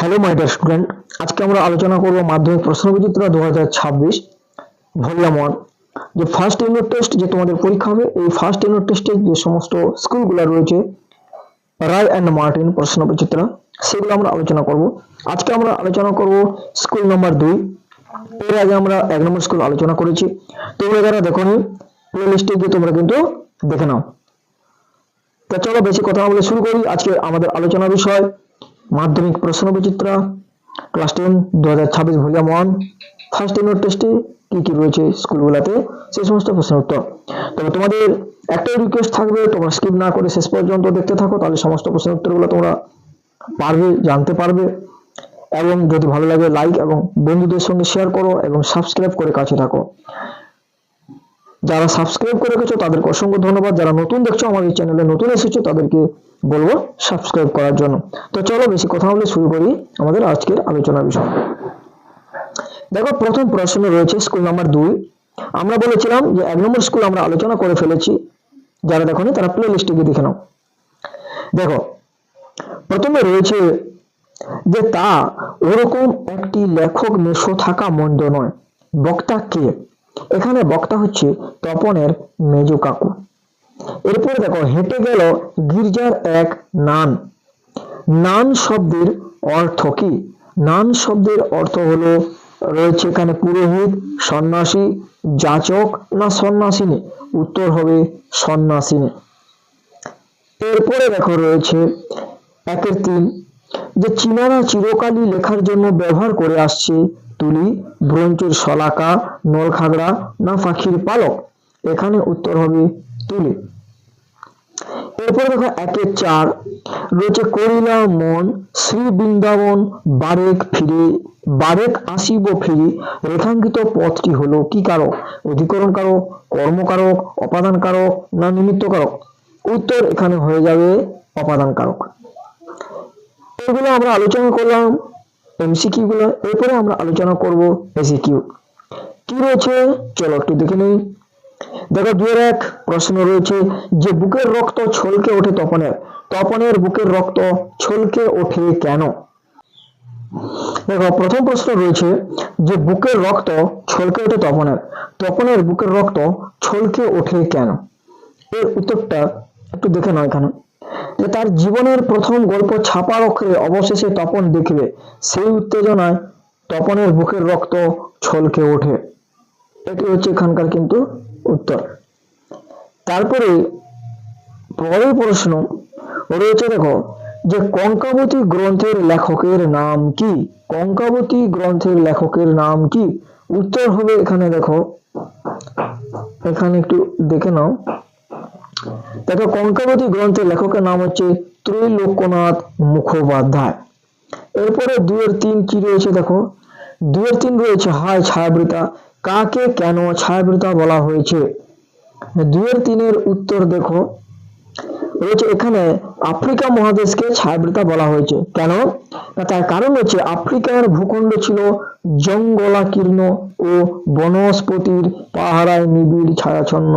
Hello my dear student, আজকে আমরা আলোচনা করব মাধ্যমিক প্রশ্নবিচিত্র দু হাজার ছাব্বিশ, ভলিউম ওয়ান। যে ফার্স্ট ইউনিট টেস্ট যে তোমাদের পরীক্ষা হবে, এই ফার্স্ট ইউনিট টেস্টে যে সমস্ত স্কুলগুলো রয়েছে, রায় অ্যান্ড মার্টিন প্রশ্নবিচিত্র, সেগুলো আমরা আলোচনা করব। আজকে আমরা আলোচনা করব স্কুল নম্বর দুই। এর আগে আমরা এক নম্বর স্কুল আলোচনা করেছি। তোমরা যারা দেখো নি প্লে লিস্টে গিয়ে তোমরা কিন্তু দেখে নাও। তো চলো বেশি কথা বলে শুরু করি। আজকে আমাদের আলোচনা বিষয় মাধ্যমিক প্রশ্ন বিচিত্রা ক্লাস টেন দু হাজার ছাব্বিশ ভলিউম ওয়ান ফার্স্ট ইউনিট টেস্টে কি কি রয়েছে স্কুলগুলোতে? সেই সমস্ত প্রশ্নের উত্তর। তবে তোমাদের একটাই রিকোয়েস্ট থাকবে, তোমরা স্কিপ না করে শেষ পর্যন্ত দেখতে থাকো, তাহলে সমস্ত প্রশ্নের উত্তরগুলো তোমরা পারবে, জানতে পারবে। এবং যদি ভালো লাগে লাইক এবং বন্ধুদের সঙ্গে শেয়ার করো এবং সাবস্ক্রাইব করে কাছে থাকো। যারা সাবস্ক্রাইব করে রেখেছো, তাদেরকে অসংখ্য ধন্যবাদ। যারা নতুন দেখছ আমাদের চ্যানেলে নতুন এসেছ, তাদেরকে বলব সাবস্ক্রাইব করার জন্য। তো চলো বেশি কথা বলে শুরু করি আমাদের আজকের আলোচনা বিষয়। দেখো, প্রথম প্রশ্ন রয়েছে স্কুল নাম্বার দুই। আমরা বলেছিলাম যে এক নম্বর স্কুল আমরা আলোচনা করে ফেলেছি। যারা দেখোনি তারা প্লে লিস্টে গিয়ে দেখে নাও। দেখো, প্রথমে রয়েছে যে তা ওরকম একটি লেখক মেশো থাকা মন্দ নয়। বক্তা কে? এখানে বক্তা হচ্ছে তপনের মেজু কাকু। এরপর দেখো, হেঁটে গেল গির্জার এক নান। নান শব্দের অর্থ কি? নান শব্দের অর্থ হলো, রয়েছে এখানে পুরোহিত, সন্ন্যাসী, যাচক না সন্ন্যাসিনী? উত্তর হবে সন্ন্যাসিনী। এরপরে দেখো, রয়েছে একের তিন, যে চীনারা চিরকালই লেখার জন্য ব্যবহার করে আসছে তুলি ব্রঞ্চের শলাকা, নলখাগড়া, না পাখির পালক। এখানে উত্তর হবে তুলি। এরপর দেখো একের চার। রয়েছে করিলা, মন, শ্রী বৃন্দাবন, বারেক ফিরে, বারেক আসিব ফিরি। রেখাঙ্কিত পথটি হলো কি কারক? অধিকরণ কারক কর্মকারক অপাদান কারক, না নিমিত্ত কারক? উত্তর এখানে হয়ে যাবে অপাদান কারক। এগুলো আমরা আলোচনা করলাম। এমসিকিউ গুলো এরপরে আমরা আলোচনা করব এসিকিউ কি রয়েছে? চলো একটু দেখে নেই। দেখো দুয়ের এক প্রশ্ন রয়েছে, যে বুকের রক্ত ছলকে ওঠে তপনের? তপনের বুকের রক্ত ছলকে ওঠে কেন? দেখো, প্রথম প্রশ্ন রয়েছে, যে বুকের রক্ত ছলকে ওঠে তপনের? তপনের বুকের রক্ত ছলকে ওঠে কেন? এর উত্তরটা একটু দেখে নাও এখানে। যে তার জীবনের প্রথম গল্প ছাপার অক্ষরে অবশেষে তপন দেখবে সেই উত্তেজনায় তপনের বুকের রক্ত ছলকে ওঠে। এটি হচ্ছে এখানকার কিন্তু উত্তর। তারপরে পরের প্রশ্ন রয়েছে, দেখো, যে কঙ্কাবতী গ্রন্থের লেখকের নাম কি? কঙ্কাবতী গ্রন্থের লেখকের নাম কি? উত্তর হবে এখানে, দেখো, এখানে একটু দেখে নাও। দেখো কঙ্কাবতী গ্রন্থের লেখকের নাম হচ্ছে ত্রৈলোক্যনাথ মুখোপাধ্যায়। এরপরে দুয়ের তিন কি রয়েছে দেখো? দুয়ের তিন রয়েছে, হায় ছায়াবৃতা, কাকে কেন ছায়াবৃতা বলা হয়েছে? দুয়ের তিনের উত্তর দেখো। রয়েছে, এখানে আফ্রিকা মহাদেশকে ছায়াবৃতা বলা হয়েছে। কেন? তার কারণ হচ্ছে আফ্রিকার ভূখণ্ড ছিল জঙ্গলাকীর্ণ ও বনস্পতির পাহারায় নিবিড় ছায়াছন্ন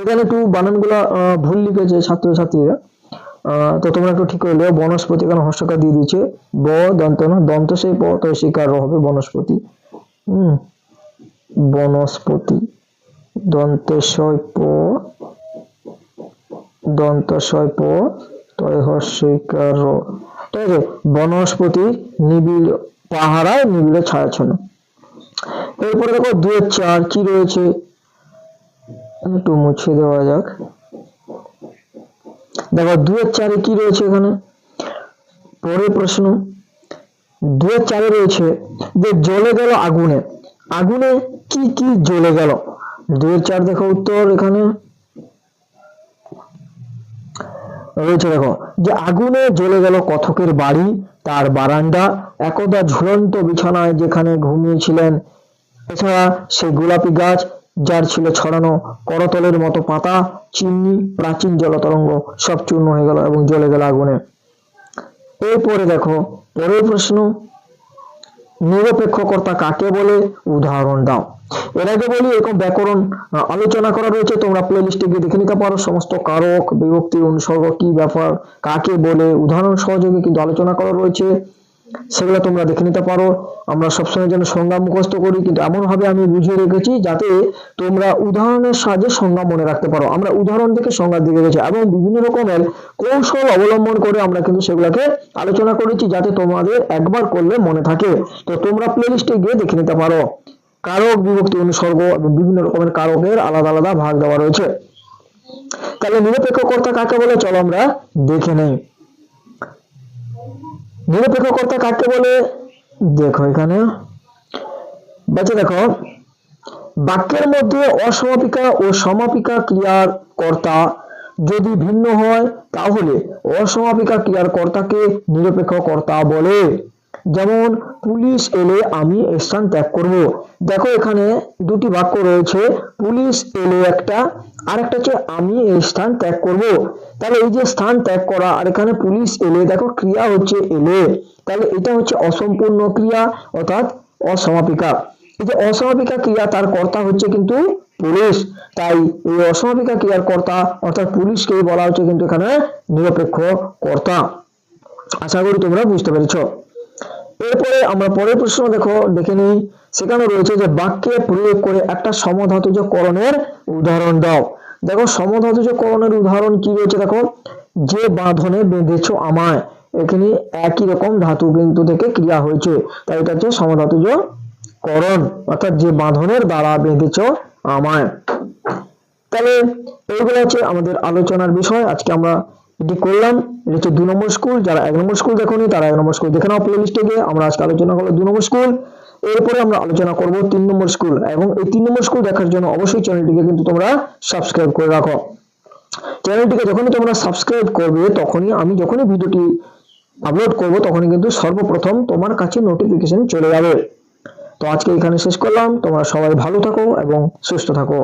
এখানে একটু বানানগুলা ভুল লিখেছে ছাত্রছাত্রীরা। আহ, তো তোমরা একটু ঠিক করে লেও বনস্পতি এখানে হর্ষকার দিয়ে দিচ্ছে ব দন্ত না? দন্ত সেই প তো শিকার হবে? বনস্পতি। হম বনস্পতি। দন্তেশয় প দন্তশয় প তয় হর্ষিকার র। ঠিক আছে বনস্পতি নিবিড় পাহারায় নিবিড়ে ছায়াছন্ন। এরপরে দেখো দুয়ের চার কি রয়েছে? একটু মুছে দেওয়া যাক। দেখো, দুয়ের চারে কি রয়েছে এখানে? পরের প্রশ্ন, দুয়ের চারে রয়েছে যে জ্বলে গেল আগুনে। আগুনে কি কি জ্বলে গেল? দুয়ের চার দেখো উত্তর এখানে। রয়েছে দেখো, যে আগুনে জ্বলে গেল কথকের বাড়ি, তার বারান্দা, একদা ঝুলন্ত বিছানায় যেখানে ঘুমিয়েছিলেন। এছাড়া সেই গোলাপি গাছ যার ছিল ছড়ানো করতলের মতো পাতা, চিমনি, প্রাচীন জলতরঙ্গ, সব চূর্ণ হয়ে গেল এবং জ্বলে গেল আগুনে। এরপরে দেখো, পরের প্রশ্ন, নিরপেক্ষকর্তা কাকে বলে? উদাহরণ দাও। এর আগে বলি, এরকম ব্যাকরণ আলোচনা করা রয়েছে, তোমরা প্লে লিস্টে গিয়ে দেখে নিতে পারো, সমস্ত কারক, বিভক্তি, অনুসর্গ, কি, ব্যাপার, কাকে বলে? উদাহরণ সহযোগে কিন্তু আলোচনা করা রয়েছে। সেগুলো তোমরা দেখে নিতে পারো। আমরা সবসময় যেন সংজ্ঞা মুখস্থ করি, কিন্তু এমন ভাবে আমি বুঝিয়ে রেখেছি যাতে তোমরা উদাহরণের সাহায্যে সংজ্ঞা মনে রাখতে পারো। আমরা উদাহরণ থেকে সংজ্ঞা দিয়ে রেখেছি এবং বিভিন্ন রকমের কৌশল অবলম্বন করে আমরা কিন্তু সেগুলোকে আলোচনা করেছি যাতে তোমাদের একবার করলে মনে থাকে। তো তোমরা প্লেলিস্টে গিয়ে দেখে নিতে পারো। কারক বিভক্তি অনুসর্গ এবং বিভিন্ন রকমের কারকের আলাদা আলাদা ভাগ দেওয়া রয়েছে। তাহলে নিরপেক্ষ কর্তা কাকে বলে? চলো আমরা দেখে নেই। নিরপেক্ষ কর্তা কাকে বলে? দেখো এখানে। বাচ্চা দেখো, বাক্যের মধ্যে অসমাপিকা ও সমাপিকা ক্রিয়ার কর্তা যদি ভিন্ন হয়, তাহলে অসমাপিকা ক্রিয়ার কর্তাকে নিরপেক্ষ কর্তা বলে। যেমন পুলিশ এলে আমি স্থান ত্যাগ করব। দেখো এখানে দুটি বাক্য রয়েছে। পুলিশ এলে একটা আর একটা হচ্ছে আমি এই স্থান ত্যাগ করব। তাহলে এই যে স্থান ত্যাগ করা, আর এখানে পুলিশ এলে, দেখো ক্রিয়া হচ্ছে এলে। তাহলে এটা হচ্ছে অসম্পূর্ণ ক্রিয়া, অর্থাৎ অসমাপিকা। এই যে অসমাপিকা ক্রিয়া, তার কর্তা হচ্ছে কিন্তু পুলিশ। তাই এই অসমাপিকা ক্রিয়ার কর্তা, অর্থাৎ পুলিশকেই বলা হচ্ছে কিন্তু এখানে নিরপেক্ষ কর্তা। আশা করি তোমরা বুঝতে পেরেছ। এরপরে আমরা পরের প্রশ্ন দেখো, দেখে নিই। সেখানে রয়েছে যে বাক্যে প্রয়োগ করে একটা সমধাতুজ করণের উদাহরণ দাও। দেখো সমধাতুজ করণের উদাহরণ কি রয়েছে দেখো? যে বাঁধনে বেঁধেছো আমায়। এখানে একই রকম ধাতু কিন্তু থেকে ক্রিয়া হয়েছে। তাই এটা হচ্ছে সমধাতুজ করণ অর্থাৎ যে বাঁধনের দ্বারা বেঁধেছ আমায়। তাহলে এইগুলো হচ্ছে আমাদের আলোচনার বিষয়। আজকে আমরা এটি করলাম, এটা হচ্ছে দু নম্বর স্কুল, যারা এক নম্বর স্কুল দেখোনি, তারা এক নম্বর স্কুল দেখে নাও প্লে লিস্টে গিয়ে। আমরা আজকে আলোচনা করব দু নম্বর স্কুল। এরপরে আমরা আলোচনা করব তিন নম্বর স্কুল। এবং এই তিন নম্বর স্কুল দেখার জন্য অবশ্যই চ্যানেলটিকে কিন্তু তোমরা সাবস্ক্রাইব করে রাখো। চ্যানেলটিকে যখনই তোমরা সাবস্ক্রাইব করবে, তখনই আমি যখনই ভিডিওটি আপলোড করব, তখনই কিন্তু সর্বপ্রথম তোমার কাছে নোটিফিকেশন চলে যাবে। তো আজকে এখানে শেষ করলাম। তোমরা সবাই ভালো থাকো এবং সুস্থ থাকো।